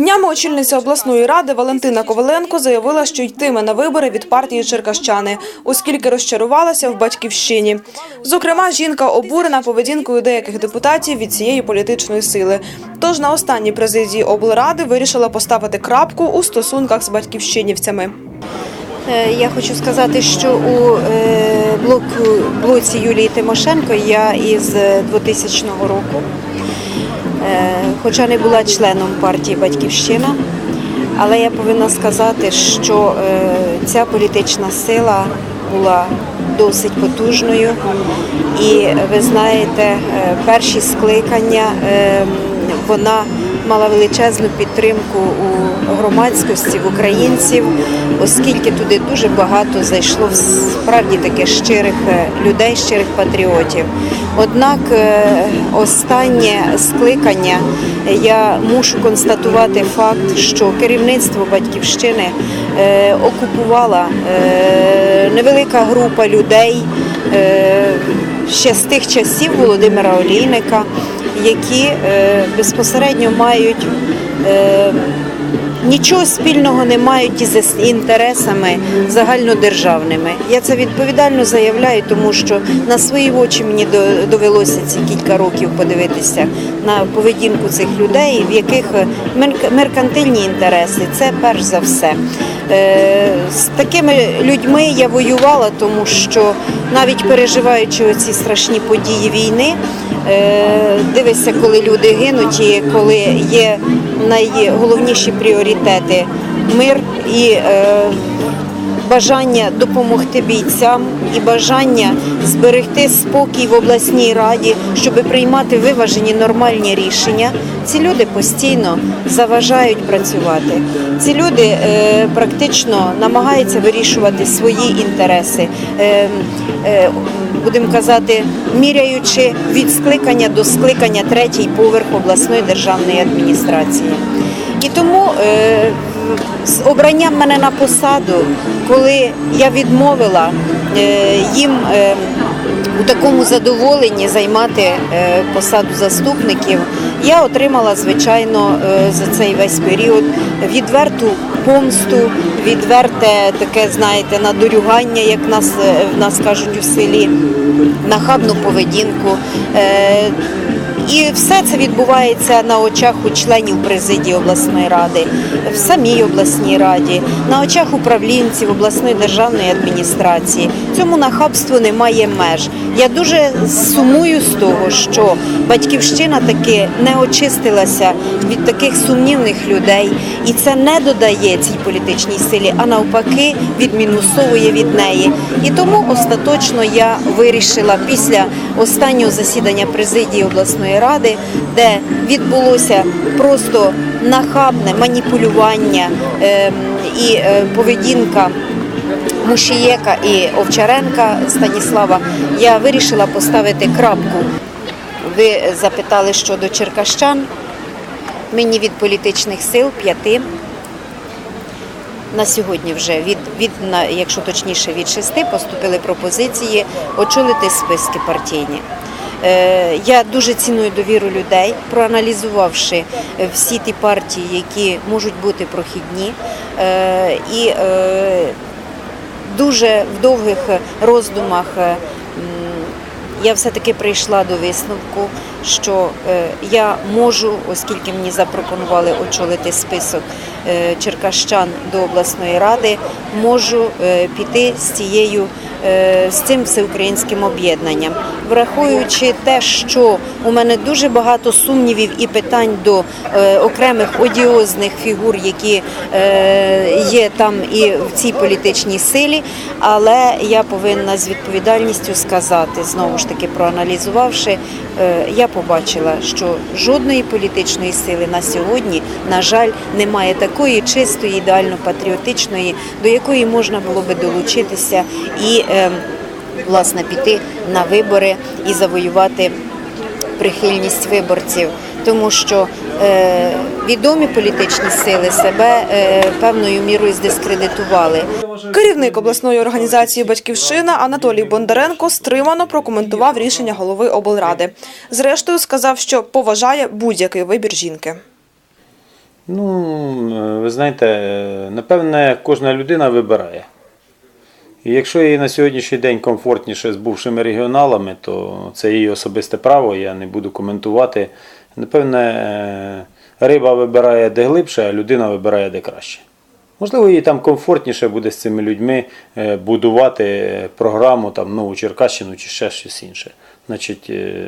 Днями очільниця обласної ради Валентина Коваленко заявила, що йтиме на вибори від партії Черкащани, оскільки розчарувалася в батьківщині. Зокрема, жінка обурена поведінкою деяких депутатів від цієї політичної сили. Тож на останній президії облради вирішила поставити крапку у стосунках з батьківщинівцями. Е, Я хочу сказати, що у е, блоку, блоці Юлії Тимошенко я із 2000 року, хоча не була членом партії Батьківщина, але я повинна сказати, що е, ця політична сила була досить потужною. І ви знаєте, е, перші скликання е, вона мала величезну підтримку у громадськості, в українців, оскільки туди дуже багато зайшло справді таких щирих е, людей, щирих патріотів. Однак е, останнє скликання я мушу констатувати факт, що керівництво батьківщини е, окупувала невелика група людей ще з тих часів Володимира Олійника, які е, безпосередньо мають е, нічого спільного не мають із інтересами загальнодержавними. Я це відповідально заявляю, тому що на свої очі мені довелося ці кілька років подивитися на поведінку цих людей, в яких меркантильні інтереси це перш за все. Е, З такими людьми я воювала, тому що навіть переживаючи ці страшні події війни, е, дивишся, коли люди гинуть, і коли є найголовніші пріоритети мир і е, бажання допомогти бійцям і бажання зберегти спокій в обласній раді, щоб приймати виважені нормальні рішення. Ці люди постійно заважають працювати. Ці люди е, практично намагаються вирішувати свої інтереси. Е, е, Будемо казати, міряючи від скликання до скликання третій поверх обласної державної адміністрації. І тому е, з обранням мене на посаду, коли я відмовила е, їм е, у такому задоволенні займати е, посаду заступників, я отримала, звичайно, за цей весь період відверту помсту, відверте таке, знаєте, надорюгання, як нас, в нас кажуть у селі, нахабну поведінку. І все це відбувається на очах у членів президії обласної ради, в самій обласній раді, на очах управлінців обласної державної адміністрації. Цьому нахабству немає меж. Я дуже сумую з того, що батьківщина таки не очистилася від таких сумнівних людей, і це не додає цій політичній силі, а навпаки відмінусовує від неї. І тому остаточно я вирішила після останнього засідання президії обласної ради, де відбулося просто нахабне маніпулювання ем, і е, поведінка. Мушієка і Овчаренка Станіслава, я вирішила поставити крапку. Ви запитали щодо черкащан. Мені від політичних сил п'яти на сьогодні вже від, від якщо точніше від шести поступили пропозиції очолити списки партійні. Е, Я дуже ціную довіру людей, проаналізувавши всі ті партії, які можуть бути прохідні, Е, і е, дуже в довгих роздумах е, я все-таки прийшла до висновку, що е, я можу, оскільки мені запропонували очолити список е, черкащан до обласної ради, можу е, піти з цією. е, З цим всеукраїнським об'єднанням, враховуючи те, що у мене дуже багато сумнівів і питань до е, окремих одіозних фігур, які е, є там і в цій політичній силі, але я повинна з відповідальністю сказати, знову ж таки проаналізувавши, е, я побачила, що жодної політичної сили на сьогодні, на жаль, немає такої чистої, ідеально патріотичної, до якої можна було би долучитися і е, власне піти на вибори і завоювати прихильність виборців, тому що е, відомі політичні сили себе е, певною мірою здискредитували. Керівник обласної організації Батьківщина Анатолій Бондаренко стримано прокоментував рішення голови облради. Зрештою, сказав, що поважає будь-який вибір жінки. Ну, е, ви знаєте, е, напевне, кожна людина вибирає. І якщо їй на сьогоднішній день комфортніше з бувшими регіоналами, то це її особисте право, я не буду коментувати. Напевне, е, риба вибирає де глибше, а людина вибирає де краще. Можливо, їй там комфортніше буде з цими людьми е, будувати програму там, нову Черкащину чи ще щось інше. Значить, е,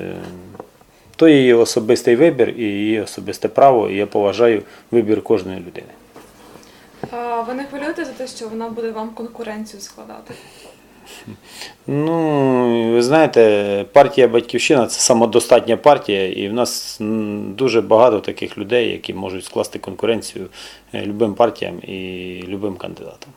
то її особистий вибір і її особисте право, і я поважаю вибір кожної людини. А ви не хвилюєте за те, що вона буде вам конкуренцію складати? Ну, ви знаєте, партія Батьківщина це самодостатня партія, і в нас дуже багато таких людей, які можуть скласти конкуренцію е, любим партіям і любим кандидатам.